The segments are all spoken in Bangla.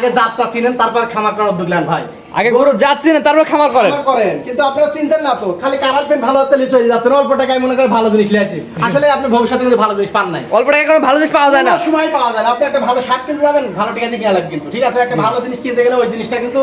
আগে জাতটা চিনেন তারপর খামার করার উদ্যোগ নেন ভাই। আগে গরু জাত চিনেন তারপর খামার করেন? করেন কিন্তু আপনারা চিনতেন না তো। খালি কারার পেন ভালো হতে লিচে যাচ্ছেন অল্প টাকায় মনে করে ভালো জিনিস লিয়েছি আসলে আপনি ভবিষ্যতে কিন্তু ভালো জিনিস পান নাই। অল্প টাকায় করে ভালো জিনিস পাওয়া যায় না। সময় পাওয়া যায় না। আপনি একটা ভালো শার্ট কিনতে যাবেন ভালো টাকা দিয়ে কিনা লাগবে কিন্তু ঠিক আছে? একটা ভালো জিনিস কিনতে গেলে ওই জিনিসটা কিন্তু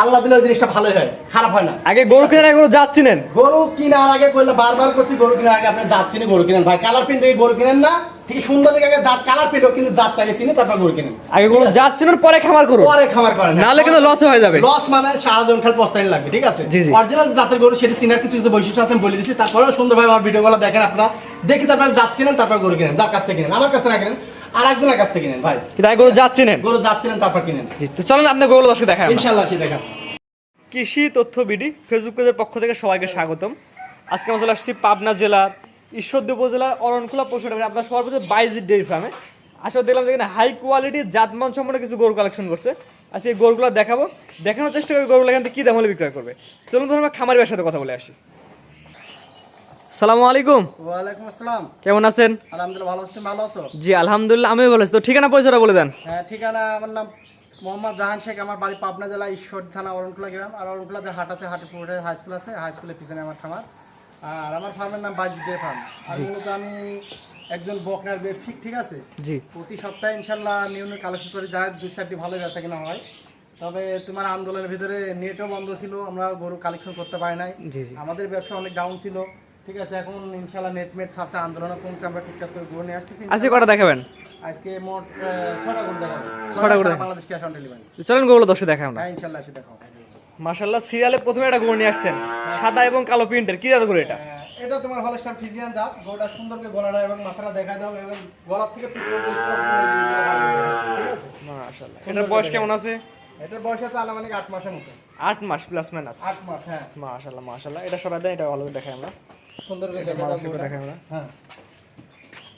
আল্লাহ দিলে ওই জিনিসটা ভালোই হয় খারাপ হয় না। আগে গরু কেনার আগে যাচ্ছি নেন গরু কেনার আগে কইলে বারবার করছি গরু কেনার আগে আপনি জাত চিনে গরু কিনেন। ভাই কালার প্রিন্ট দেখে গরু কিনেন না ঠিক সুন্দর দেখে আগে জাত কালার প্রিন্ট কিন্তু জাতটাকে চিনে তারপর গরু কিনেন। আগে গরু যাচ্ছি পরে খামার করুন। পরে খামার করেন। নাহলে কিন্তু লস হয়ে যাবে। লস মানে সারাজন খাল পস্তাইন লাগবে ঠিক আছে? জি, জি। অরিজিনাল জাতের গরু সেটি চিনার কিছু কিছু বৈশিষ্ট্য আছে আমি বলে দিচ্ছি তারপরেও সুন্দরভাবে আমার ভিডিওগুলো দেখেন আপনারা। দেখি তারপর জাত চিনেন তারপর গরু কিনেন যার কাছ থেকে কিনেন। আমার কাছ থেকে না কিনেন আর একজনের কাছ থেকে কিনেন ভাই। গরু যাচ্ছি নেন। গরু চিনেন তারপর কিনেন তো চলেন আপনি গরু দর্শক দেখান দেখান। কৃষি তথ্য বিডি ফেসবুক পেজের পক্ষ থেকে সবাইকে স্বাগতম। আজকে আমরা চলে আসছি পাবনা জেলার ঈশ্বরদী উপজেলার অরণখোলা পশুটা আপনার সবার পথে বাইজি ডেয়ারি ফার্মে। আসলে দেখলাম যেখানে হাই কোয়ালিটির জাতমান সম্পন্ন কিছু গরু কালেকশন করছে। আজকে এই গরুগুলো দেখাবো। দেখানোর চেষ্টা করি গরুগুলো এখান থেকে কী দাম হলে বিক্রয় করবে। চলুন ধরুন আমরা খামারি সাথে কথা বলে আসি। সালামু আলাইকুম। ওয়ালাইকুম আসসালাম। কেমন আছেন? আলহামদুলিল্লাহ ভালো ভালো আছো? জি আলহামদুলিল্লাহ আমিও ভালো আছি। তো ঠিকানা পরিচয়টা বলে দেন। হ্যাঁ ঠিকানা আমার নাম মোহাম্মদ রাহান শেখ। আমার বাড়ি পাবনা জেলা ঈশ্বর থানা অরণকুলা গ্রাম। আর অরণকুলাতে হাট আছে হাটে পুরোটাই হাই স্কুল আছে হাই স্কুলের পিছনে আমার খামার আর আমার ফার্মের নাম বাজুদে ফার্ম আর মূলত আমি একজন বকনার ঠিক আছে? জি। প্রতি সপ্তাহে ইনশাল্লাহ কালেকশন করে যা দুই চারটি ভালো বেচা কিনা হয়। তবে তোমার আন্দোলনের ভিতরে নেটও বন্ধ ছিল আমরা গরু কালেকশন করতে পারি নাই। আমাদের ব্যবসা অনেক ডাউন ছিল। ঠিক আছে এখন ছাড়ছে আন্দোলনও কমছে আমরা টুকটাক করে নিয়ে আসতেছি। আজকে কটা দেখাবেন? আজকে মোট ছটা দেখাবো। ছটা বাংলাদেশ ক্যাশ অন ডেলিভারি চলেন দেখাই আমরা। হ্যাঁ ইনশাল্লাহ এসে দেখাও। মাশাল্লাহ সিরিয়ালে প্রথমে একটা গরু নিয়ে আসছেন। সাদা এবং কালো প্রিন্টের কি জাত এটা? এটা তোমার হলস্টার ফিজিয়ান জাত। গরুটা সুন্দর করে গলাটা এবং মাথাটা দেখা দাও এবং গলার থেকে ঠিক আছে? মাশাল্লাহ এটার বয়স কেমন আছে? এটার বয়স আছে আনুমানিক আট মাসের মতো। আট মাস প্লাস মাইনাস আট মাস হ্যাঁ। মাশাল্লাহ মাশাল্লাহ এটা সরাই দেন এটা করে দেখাই আমরা। সুন্দর করে দেখা দাও মাদার গরুটা। দেখাই আমরা। হ্যাঁ।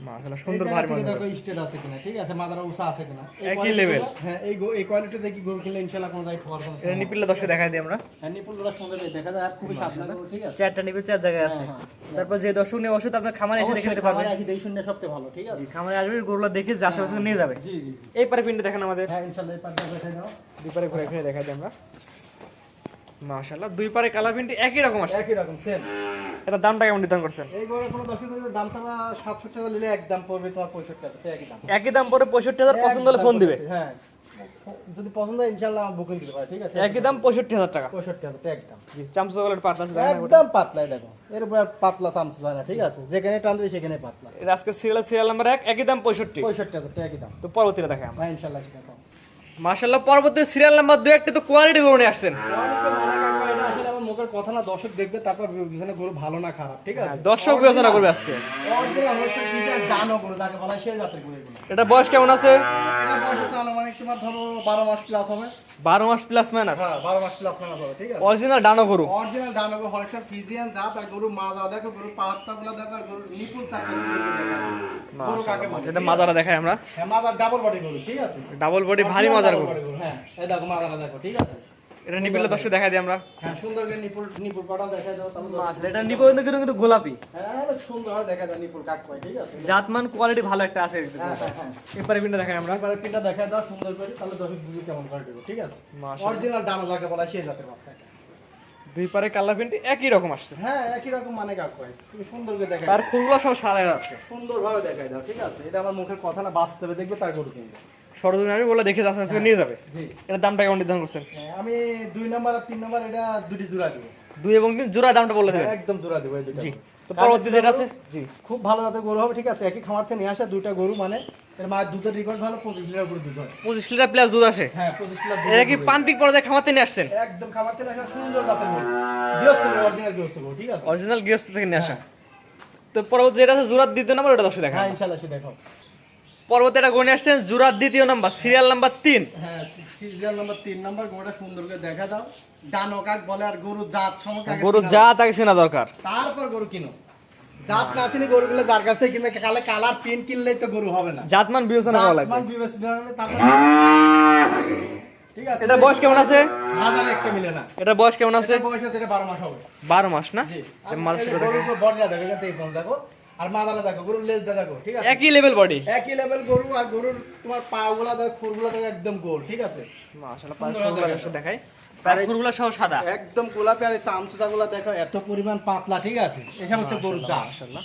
মাশাল্লাহ সুন্দর সুন্দর ভারী থেকে দেখো স্টেট আছে কিনা ঠিক আছে? মাদার উষা আছে কিনা? একই quality হ্যাঁ এই এই কোয়ালিটি দেখি গরু কিনলে ইনশাআল্লাহ কোনো জায়গায় ঠকার কোনো এটা নিপিলে দর্শক দেখাই দিই আমরা। হ্যাঁ নিপুণগুলো সুন্দর দেখা যায় আর খুবই সাবধান ঠিক আছে? চারটা নিপিল চার জায়গায় আছে। হ্যাঁ, তারপর যে দর্শক নিয়ে অবশ্যই আপনার খামারে এসে দেখে অবশ্যই নিতে পারবেন খামারে আসি দেখি শুনে সবচেয়ে ভালো ঠিক আছে? খামারে আসবে গরুগুলো দেখে যাচ্ছে বছর নিয়ে যাবে। জি জি জি। এই পারে দেখেন আমাদের। হ্যাঁ ইনশাআল্লাহ এই পাশে দেখে দাও। দুই পারে ঘুরে ঘুরে দেখাই দিই আমরা। মাশাল্লাহ দুই পারে কালার প্রিন্ট একই রকম আসছে। একই রকম সেম এটা দামটা কেমন নির্ধারণ করছেন? এই গরুর কোনো দশ টাকা দাম থাকা সাতষট্টি টাকা নিলে একদম পড়বে তোমার পঁয়ষট্টি টাকা একই দাম। একই দাম পঁয়ষট্টি হাজার পছন্দ হলে ফোন দিবে। হ্যাঁ। যদি পছন্দ হয় ইনশাআল্লাহ আমার বুকিং দিতে পারে ঠিক আছে? একই দাম পঁয়ষট্টি হাজার টাকা। পঁয়ষট্টি হাজার তো একদম জি চামচা কলের পাটলা আছে একদম পাতলাই দেখো। এর উপর পাতলা চামচ হয় না ঠিক আছে? যেখানে টানবে সেখানে পাতলা। এটা আজকে সিরিয়াল সিরিয়াল নাম্বার এক একই দাম পঁয়ষট্টি। পঁয়ষট্টি হাজার তো একই দাম। তো পরবর্তীটা দেখে আমরা। হ্যাঁ ইনশাআল্লাহ সেটা দাম মার্শাল্লাহ পরবর্তী সিরিয়াল নাম্বার দু একটা তো কোয়ালিটি নিয়ে আসছেন। মুখের কথা না দর্শক দেখবে তারপর বিবেচনা গরু ভালো না খারাপ ঠিক আছে? দর্শক বিবেচনা করবে আজকে। অরিজিনাল হচ্ছে কি যে ডানো গরু যাকে বলা সেই জাতের গরু এটা বয়স কেমন আছে? এটা বয়স হচ্ছে আনুমানিক তোমার ধরো বারো মাস প্লাস হবে। বারো মাস প্লাস মাইনাস হ্যাঁ বারো মাস প্লাস মাইনাস হবে ঠিক আছে? অরিজিনাল ডানো গরু? অরিজিনাল ডানো গরু হলস্টার ফিজিয়ান জাত আর গরু মাজা দেখো গরু পাহাড়টা গুলো দেখো আর গরু নিপুল চাকা গরু কাকে বলে? এটা মাজারা দেখাই আমরা। হ্যাঁ মাজার ডাবল বডি গরু ঠিক আছে? ডাবল বডি ভারী মজার গরু। গরু, হ্যাঁ। এই দেখো মাজারা দেখো ঠিক আছে? এটা নিপিলে দর্শক দেখাই দিই আমরা। হ্যাঁ সুন্দর করে নিপুল নিপুল কটা দেখাই দাও তাহলে এটা নিপল কিন্তু কিন্তু গোলাপি। হ্যাঁ সুন্দর হয় দেখা যায় নিপুল কাক পাই ঠিক আছে? জাতমান কোয়ালিটি ভালো একটা আছে হ্যাঁ হ্যাঁ হ্যাঁ। এরপরে দেখাই আমরা। এবারে পিনটা দেখাই দাও সুন্দর করে তাহলে দর্শক বুঝবে কেমন করে দেবো ঠিক আছে? মাশাআল্লাহ। অরিজিনাল ডানো যাকে বলা সেই জাতের বাচ্চা দুই পারে কালার প্রিন্ট একই রকম আসছে। হ্যাঁ একই রকম মানে কাক পাই তুমি সুন্দর করে দেখাই তার ফুলগুলো সব সাদা যাচ্ছে সুন্দর ভাবে দেখাই দাও ঠিক আছে? এটা আমার মুখের কথা না বাস্তবে দেখবে তার গরু কিনবে। সরজমিনারি বলে দেখে আজকে নিয়ে যাবে। এটার দামটা কেমন নির্ধারণ করছেন? হ্যাঁ, আমি দুই নম্বর আর তিন নম্বর এটা দুটি জোড়া দিব। দুই এবং তিন জোড়া দামটা বলে দেবেন। একদম জোড়া দিব এই দুটো জি তো পরবর্তী যেটা আছে? জি। খুব ভালো জাতের গরু হবে ঠিক আছে? একই খামার থেকে নিয়ে আসা দুইটা গরু মানে এর মায়ের দুধের রেকর্ড ভালো পঁচিশ লিটার দুধ হয়। পঁচিশ লিটার প্লাস দুধ আসে? হ্যাঁ পঁচিশ লিটার এটা কি। পান্তিক পর্যায়ে খামাতে নিয়ে আসছেন? একদম খামার থেকে আসা সুন্দর জাতের গরু। গৃহস্থ অরিজিনাল গৃহস্থ গরু ঠিক আছে? অরিজিনাল গৃহস্থ থেকে নিয়ে আসা। তো পরবর্তী যেটা আছে জোড়ার দ্বিতীয় নাম্বার ওটা দশে দেখা হ্যাঁ সে দেখো পরবর্তী এটা গণে আসছেন জোড়ার দ্বিতীয় নাম্বার সিরিয়াল নাম্বার তিন। হ্যাঁ সিরিয়াল নাম্বার তিন নাম্বার গরুটা সুন্দর করে দেখা দাও। ডানো কাক বলে আর গরু জাত গরু চেনা দরকার। তারপর গরু কিনো। জাত না চিনি যার কাছ থেকে কিনবে কালে কালার প্রিন্ট কিনলেই তো গরু হবে না। জাতমান বিবেচনা করা লাগবে। জাতমান বিবেচনা তারপর ঠিক আছে এটা বয়স কেমন আছে? হাজার একটা মিলে না। এটা বয়স কেমন আছে? বয়স আছে এটা বারো মাস হবে। বারো মাস না? জি। মাল সেটা দেখে। উপর দেখো। এখান থেকে ফোন দেখো আর মাদাটা দেখো গরুর লেজটা দেখো ঠিক আছে? একই লেভেল বডি একই লেভেল গরু আর গরুর তোমার পা গুলা দেখো খুরগুলা দেখো একদম গোল ঠিক আছে? মাশাআল্লাহ সুন্দর পাঁচগুলো দেখাই। আর সহ সাদা। একদম গোলাপি আর চামচা গুলা দেখো এত পরিমাণ পাতলা ঠিক আছে? এসব হচ্ছে গরুর চাষ মাশাআল্লাহ।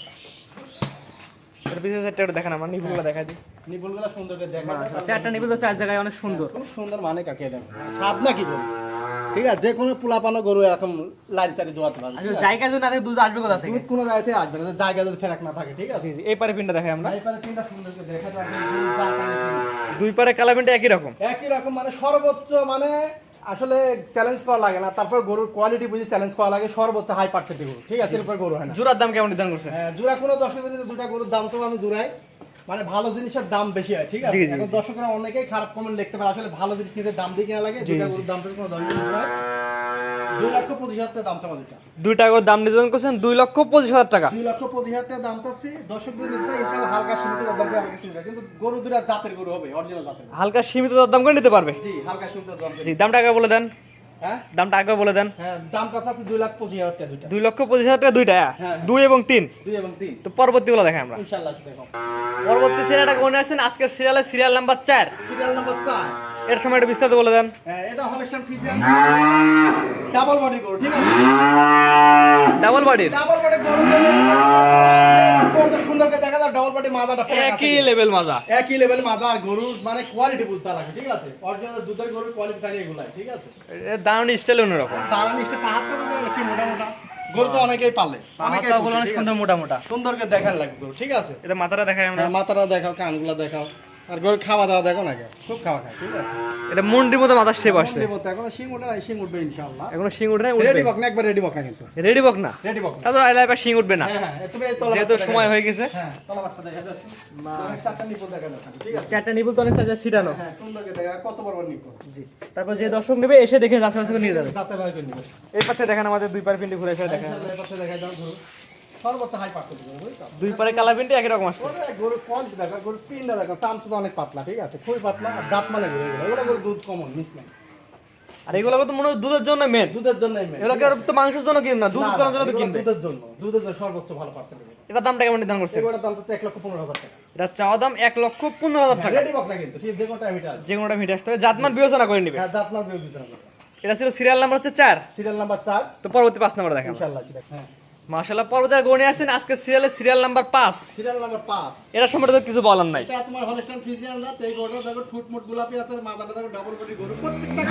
এর একটু দেখেন আমার নিপুলগুলো দেখাই দিই। সুন্দর করে দেখা চারটা তো চার জায়গায় অনেক সুন্দর। খুব সুন্দর মানে কাকে দেখো। স্বাদ না কি গরু ঠিক আছে যে কোনো পোলাপানো গরু এরকম লারি চারি দোয়াতে পারবে আসলে জায়গা যদি না থাকে দুধ আসবে কোথা থেকে? দুধ কোনো জায়গাতে আসবে না জায়গা যদি ফেরাক না থাকে ঠিক আছে? এই পারে পিনটা দেখাই আমরা। এই পারে তিনটা সুন্দর করে দেখা যাবে। দুই পারে কালা পিনটা একই রকম? একই রকম মানে সর্বোচ্চ মানে আসলে চ্যালেঞ্জ করা লাগে না। তারপর গরুর কোয়ালিটি বুঝে চ্যালেঞ্জ করা লাগে সর্বোচ্চ হাই পার্সেন্টেজ গরু ঠিক আছে? এরপর গরু হয় না। জোড়ার দাম কেমন নির্ধারণ করছে? হ্যাঁ, জোড়া কোনো দর্শক যদি দুটা গরুর দাম তো আমি জোড়াই। মানে ভালো জিনিসের দাম বেশি হয় ঠিক আছে? এখন দর্শকরা অনেকেই খারাপ কমেন্ট লিখতে পারে আসলে ভালো জিনিস কিনতে দাম দিয়ে কিনা লাগে জি, দুটা গরুর দাম কোনো দর্শক দিতে দুই লক্ষ পঁচিশ হাজার টাকা দাম চাওয়া দিতে দুই টাকা দাম নির্ধারণ করছেন দুই লক্ষ পঁচিশ হাজার টাকা। দুই লক্ষ পঁচিশ হাজার টাকা দাম চাচ্ছি। দর্শকদের নিতে চাই হালকা সীমিত দাম করে হালকা সীমিত কিন্তু গরু দুটা জাতের গরু হবে অরিজিনাল জাতের হালকা সীমিত দাম করে নিতে পারবে। জি হালকা সীমিত দাম। জি দামটা আগে বলে দেন। দামটা আগে বলে দেন। হ্যাঁ দামটা চাচ্ছি দুই লাখ পঁচিশ হাজার টাকা দুই লক্ষ পঁচিশ হাজার টাকা দুইটা হ্যাঁ। দুই এবং তিন? দুই এবং তিন। তো পরবর্তীগুলো দেখাই আমরা। ইনশাল্লাহ পরবর্তী সিরিয়ালটা কোন আছেন আজকে সিরিয়ালের সিরিয়াল নাম্বার চার। সিরিয়াল নাম্বার চার। এর সময় একটু বিস্তারিত বলে দেন। হ্যাঁ, এটা হলস্টাইন ফ্রিজিয়ান ডাবল বডি গরু ঠিক আছে? ডাবল বডির ডাবল বডি গরু কত সুন্দর করে দেখা যায় ডাবল বডি মাদাটা পুরো একই লেভেল মাজা। একই লেভেল মাজা আর গরু মানে কোয়ালিটি বুঝতে লাগে ঠিক আছে? অরিজিনাল দুধের গরুর কোয়ালিটি থাকে এগুলাই ঠিক আছে? এর দারুণ স্টাইল অন্যরকম। তারা নিশ্চয় পাহাড় করে কি মোটা মোটা? গরু তো অনেকেই পালে অনেকেই সুন্দর মোটা মোটা। সুন্দর করে দেখান লাগবে গরু ঠিক আছে? এটা মাথাটা দেখাই আমরা। হ্যাঁ, মাথাটা দেখাও কানগুলো দেখাও। আর খাওয়া দাওয়া দেখো না খুব খাওয়া খায় ঠিক আছে? এটা মুন্ডির মতো মাথার শেপ আসছে। মতো এখনও শিং নাই শিং উঠবে ইনশাআল্লাহ। এখনও শিং উঠে রেডি বক না একবার রেডি বক না কিন্তু। রেডি বক না? রেডি বক তাহলে আইলা এবার শিং উঠবে না। হ্যাঁ হ্যাঁ তুমি তলা যেহেতু সময় হয়ে গেছে। হ্যাঁ তলা বাটটা দেখা যাচ্ছে তোমার চারটা নিপল দেখা যাচ্ছে ঠিক আছে? চারটা নিপুল তো অনেক ছিটানো হ্যাঁ সুন্দর দেখা কত বড় নিপল জি। তারপর যে দর্শক নেবে এসে দেখে করে নিয়ে যাবে। যাচাই বাছাই করে নিবে এই পাশে দেখেন আমাদের দুই পারে পিন্ডি ঘুরে ফিরে দেখেন। এই পাশে দেখা যাও সর্বোচ্চ হাই পার্সেন্ট দুই পারে কালার পিন্ডি একই রকম আসছে। ওরে কোয়ালিটি দেখো গরুর পিনটা দেখো চামচা অনেক পাতলা ঠিক আছে? খুবই পাতলা আর মানে গরু এগুলো। এগুলো গরু দুধ কমন মিস নাই। আর এগুলো তো মনে দুধের জন্য মেন দুধের জন্যই main, এগুলোকে ঠিক আর আছে? তো মাংসের জন্য কিনবে না দুধ করার জন্য তো কিনবে। দুধের জন্য দুধের জন্য সর্বোচ্চ ভালো পার্সেন্ট এটা দামটা কেমন নির্ধারণ করছে এগুলোর দাম লক্ষ পনেরো হাজার টাকা। এটা চাওয়া দাম এক লক্ষ পনেরো হাজার টাকা। রেডি বক কিন্তু ঠিক যে কোনটা যে জাতমান বিবেচনা করে নিবে। হ্যাঁ এটা ছিল সিরিয়াল নাম্বার হচ্ছে চার। সিরিয়াল নাম্বার চার। তো পরবর্তী পাঁচ নাম্বার হ্যাঁ। গণে আসছেন আজকে সিরিয়ালের সিরিয়াল নাম্বার পাঁচ। সিরিয়াল নাম্বার পাঁচ। এটা সম্পর্কে তো কিছু বলার নাই। এটা তোমার হলস্টাইন ফ্রিজিয়ান জাত এই গরুটা দেখো ফুটমুট গোলাপি আছে আর মাথাটা দেখো ডাবল বডি গরু প্রত্যেকটা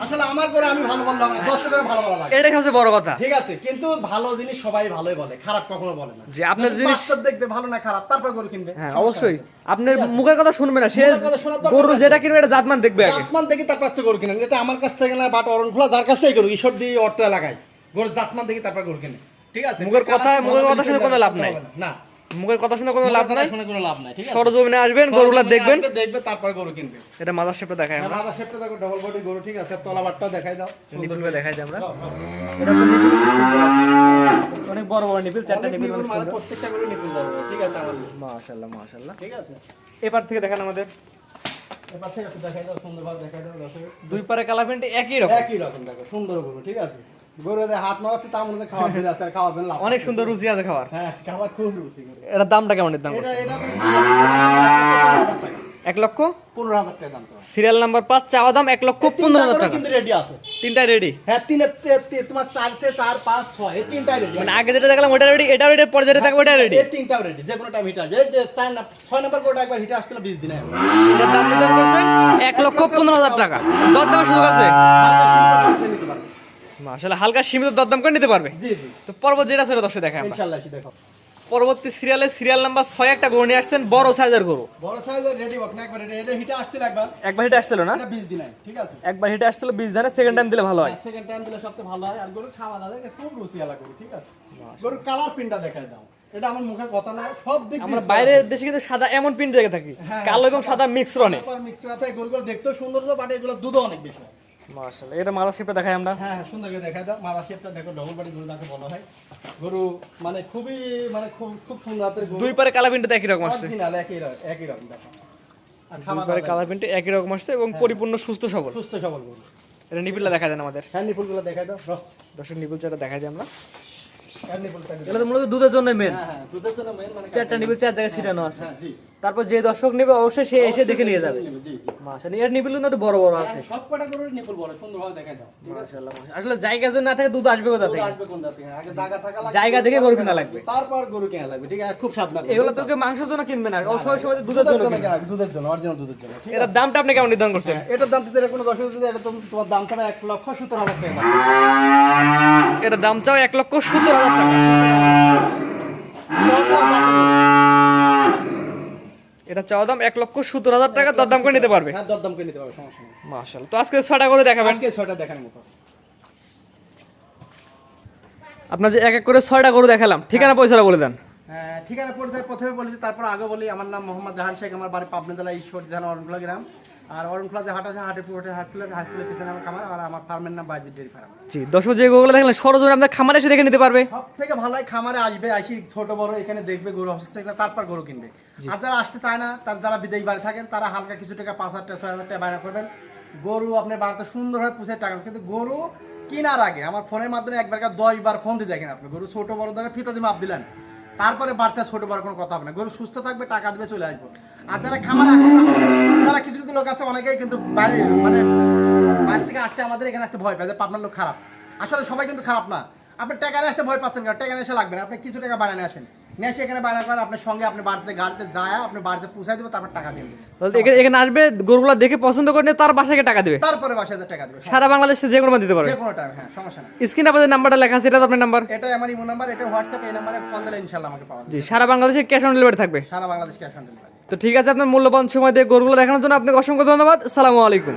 আসলে আমার করে আমি ভালো বললাম না দর্শকের ভালো ভালো লাগে। এটা হচ্ছে বড় কথা। ঠিক আছে কিন্তু ভালো জিনিস সবাই ভালোই বলে খারাপ কখনো বলে না। যে আপনার জিনিস- দেখবে ভালো না খারাপ তারপর গরু কিনবে। হ্যাঁ অবশ্যই। আপনার মুখের কথা শুনবে না সে গরু যেটা কিনবে এটা জাতমান দেখবে আগে। জাতমান দেখি তার কাছ থেকে গরু কিনেন। এটা আমার কাছ থেকে না বাট অরণ খোলা যার কাছ থেকে গরু ঈশ্বর দিয়ে অর্থ এলাকায়। গরু জাতমান দেখি তারপর গরু কিনে। ঠিক আছে? মুখের কথা- মুখের কথা শুনে কোনো লাভ নাই। না। মুখের কথা শুনে কোনো লাভ নাই। শুনে কোনো লাভ নাই ঠিক আছে? সরজমিনে আসবেন গরুগুলা দেখবেন। দেখবে তারপর গরু কিনবে। এটা মাদার শেপটা দেখাই আমরা। মাথা শেপটা দেখো ডবল বডি গরু ঠিক আছে? তলা বাটটা দেখাই দাও। নিপুল করে দেখাই আমরা। দাও, দাও। এটা সুন্দর। অনেক বড় বড় নিপিল চারটা নিপিল মানে প্রত্যেকটা গরু বড় বড়, ঠিক আছে আমার মাশাআল্লাহ মাশাআল্লাহ। ঠিক আছে? এবার থেকে দেখেন আমাদের। এবার থেকে একটু দেখাই দাও সুন্দরভাবে দেখাই দাও দর্শক। দুই পারে কালার প্যান্ট একই রকম। একই রকম দেখো সুন্দর গরু ঠিক আছে? হাত মারাচ্ছে তার মধ্যে আছে খাওয়ার জন্য অনেক সুন্দর রুচি আছে খাবার। হ্যাঁ খাবার খুব রুচি করে দামটা কেমন দাম এটা করছে? এটা তো এক লক্ষ? পনেরো হাজার টাকা দাম সিরিয়াল নাম্বার পাঁচ চাওয়া দাম এক লক্ষ পনেরো হাজার টাকা। কিন্তু রেডি আছে। তিনটা রেডি হ্যাঁ তিনে তে- তে- তোমার চারটে চার পাঁচ ছয় এই তিনটাই রেডি মানে আগে যেটা দেখলাম ওটা রেডি এটা রেডি পরে যেটা দেখব ওটা রেডি এই তিনটাও রেডি যে কোনো টাইম হিট আসবে। যে চার না ছয় নম্বর গোটা একবার হিটে আসছিল বিশ দিনে এটার দাম নির্ধারণ করছেন এক লক্ষ পনেরো হাজার টাকা। দরদামের সুযোগ আছে? পারবে। আসলে হালকা সীমিত দরদাম করে নিতে পারবে? জি জি। তো পরবর্তী যেটা সেটা দর্শক দেখে এসে দেখো। পরবর্তী সিরিয়ালে সিরিয়াল নাম্বার ছয় একটা গরু নিয়ে আসছেন বড় সাইজের গরু। বড় সাইজের রেডি বক না একবার এটা হিটে আসছিল একবার। একবার হিটে আসছিল না? এটা বিশ দিনে ঠিক আছে? একবার হিটে আসছিল বিশ ধানে সেকেন্ড টাইম দিলে ভালো হয়। সেকেন্ড টাইম দিলে সবচেয়ে ভালো হয়। আর গরু খাওয়া দাওয়া খুব রুচি আলা গরু ঠিক আছে? গরু কালার পিনটা দেখাই দাও। এটা আমার মুখের কথা না সব দিক আমরা বাইরের দেশে কিন্তু সাদা এমন প্রিন্ট দেখে থাকি। হ্যাঁ, কালো এবং সাদা মিক্স রনে মিক্সচার আছে। গরুগুলো দেখতেও সুন্দর বাট এগুলো দুধও অনেক বেশি। হয়। মাশাআল্লাহ। এটা মারা শেপটা দেখাই আমরা। হ্যাঁ হ্যাঁ সুন্দর করে দেখাই দাও। মালা শেপটা দেখো ডবল বডি গরু তাকে বলা হয়। গরু মানে খুবই মানে খুব খুব সুন্দর হাতের গরু। দুই পারে কালা প্রিন্টটা একই রকম আসছে। অরিজিনাল একই রকম একই রকম দেখো। আর দুই পারে দাবার কালা প্রিন্ট একই রকম আসছে এবং পরিপূর্ণ সুস্থ সবল। সুস্থ সবল গরু। এটা নিপুলটা দেখা দেন আমাদের। হ্যাঁ নিপুলগুলো দেখাই দাও। দর্শক নিপুল চাটা দেখাই দিই আমরা। তো মূলত দুধের জন্য মেন হ্যাঁ হ্যাঁ মেন চারটা নিবিল চার জায়গায় ছিটানো আছে। হ্যাঁ তারপর যে দর্শক নেবে অবশ্যই সে এসে দেখে নিয়ে যাবে। মাশাআল্লাহ এর নিবিল কিন্তু বড় বড় আছে। সব কটা গরুর নিপুল বড় সুন্দরভাবে দেখা যাও মাশাআল্লাহ মাশাআল্লাহ। আসলে জায়গা যদি না থাকে দুধ আসবে কোথা থেকে? আসবে কোন জাতি আগে জায়গা থাকা লাগবে জায়গা দেখে গরু কেনা লাগবে। তারপর গরু কেনা লাগবে ঠিক আছে? খুব সাবধান এগুলো তো কেউ মাংসের জন্য কিনবে না। সময় সময় দুধের জন্য কিনবে। দুধের জন্য অরিজিনাল দুধের জন্য এটার দামটা আপনি কেমন নির্ধারণ করছেন? এটার দাম দিতে কোনো হাজার এটা তোমার দামটা এক লক্ষ সত্তর হাজার টাকা এটার দাম চাও এক লক্ষ সত্তর হাজার টাকা। এটা চাওয়া দাম এক লক্ষ সত্তর হাজার টাকা তার দাম করে নিতে পারবে। হ্যাঁ দরদাম করে নিতে পারবে সমস্যা নেই। মাশাল তো আজকে ছয়টা করে দেখাবেন। আজকে ছয়টা দেখার মতো। আপনার যে এক এক করে ছয়টা গরু দেখালাম ঠিকানা পয়সাটা বলে দেন। হ্যাঁ, ঠিকানা পড়তে প্রথমে বলেছি তারপর আগে বলি আমার নাম মোহাম্মদ জাহান শেখ আমার বাড়ি পাবনা জেলা ঈশ্বর ধান অরণখোলা গ্রাম। আর অরণখোলা যে হাট আছে হাটে পুরোটে হাট খুলে হাই স্কুলের পিছনে আমার খামার আর আমার ফার্মের নাম বাইজির ডেয়ারি ফার্ম জি দর্শক যে গরুগুলো দেখলেন সরজনে আপনার খামারে এসে দেখে নিতে পারবে। সব থেকে ভালো খামারে আসবে আসি ছোট বড় এখানে দেখবে গরু অসুস্থ কিনা তারপর গরু কিনবে। আর যারা আসতে চায় না তার যারা বিদেশ বাড়ি থাকেন তারা হালকা কিছু টাকা পাঁচ হাজার টাকা ছয় হাজার টাকা বাইরে করবেন। গরু আপনি বাড়িতে সুন্দরভাবে পুষে টাকা। কিন্তু গরু কেনার আগে আমার ফোনের মাধ্যমে একবার দশ বার ফোন দিয়ে দেখেন আপনি। গরু ছোট বড় ধরে ফিতা দিয়ে মাপ দিলেন। তারপরে বাড়তে ছোট বড় কোনো কথা হবে না। গরু সুস্থ থাকবে টাকা দেবে চলে আসব। আর যারা খামারে আসতে যারা কিছু কিছু লোক আছে অনেকেই কিন্তু বাইরে মানে বাইরে থেকে আসতে আমাদের এখানে আসতে ভয় পায় যে পাবনার লোক খারাপ। আসলে সবাই কিন্তু খারাপ না। আপনি টাকা নিয়ে আসতে ভয় পাচ্ছেন কেন? টাকা নিয়ে এসে লাগবে না। আপনি কিছু টাকা বাড়ানো আসেন। নিয়ে এসে এখানে করেন আপনার সঙ্গে আপনি বাড়িতে গাড়িতে যায় আপনি বাড়িতে পৌঁছায় দেবো তারপর টাকা তাহলে এখানে- আসবে গরুগুলো দেখে পছন্দ করে তার বাসাকে টাকা দেবে। তারপরে বাসায় টাকা দেবে সারা বাংলাদেশে যে কোনো দিতে পারবে। যে কোনো টাইম হ্যাঁ সমস্যা নেই। স্ক্রিনে আপনাদের নাম্বারটা লেখা আছে এটা আপনার নাম্বার? এটাই আমার ইমো নাম্বার এটা হোয়াটসঅ্যাপ এই নাম্বারে কল দিলে ইনশাল্লাহ আমাকে পাওয়া যাবে। জি সারা বাংলাদেশে ক্যাশ অন ডেলিভারি থাকবে। সারা বাংলাদেশ ক্যাশ অন ডেলিভারি তো ঠিক আছে, আপনার মূল্যবান সময় দিয়ে গরুগুলো দেখানোর জন্য আপনাকে অসংখ্য ধন্যবাদ। সালামু আলাইকুম।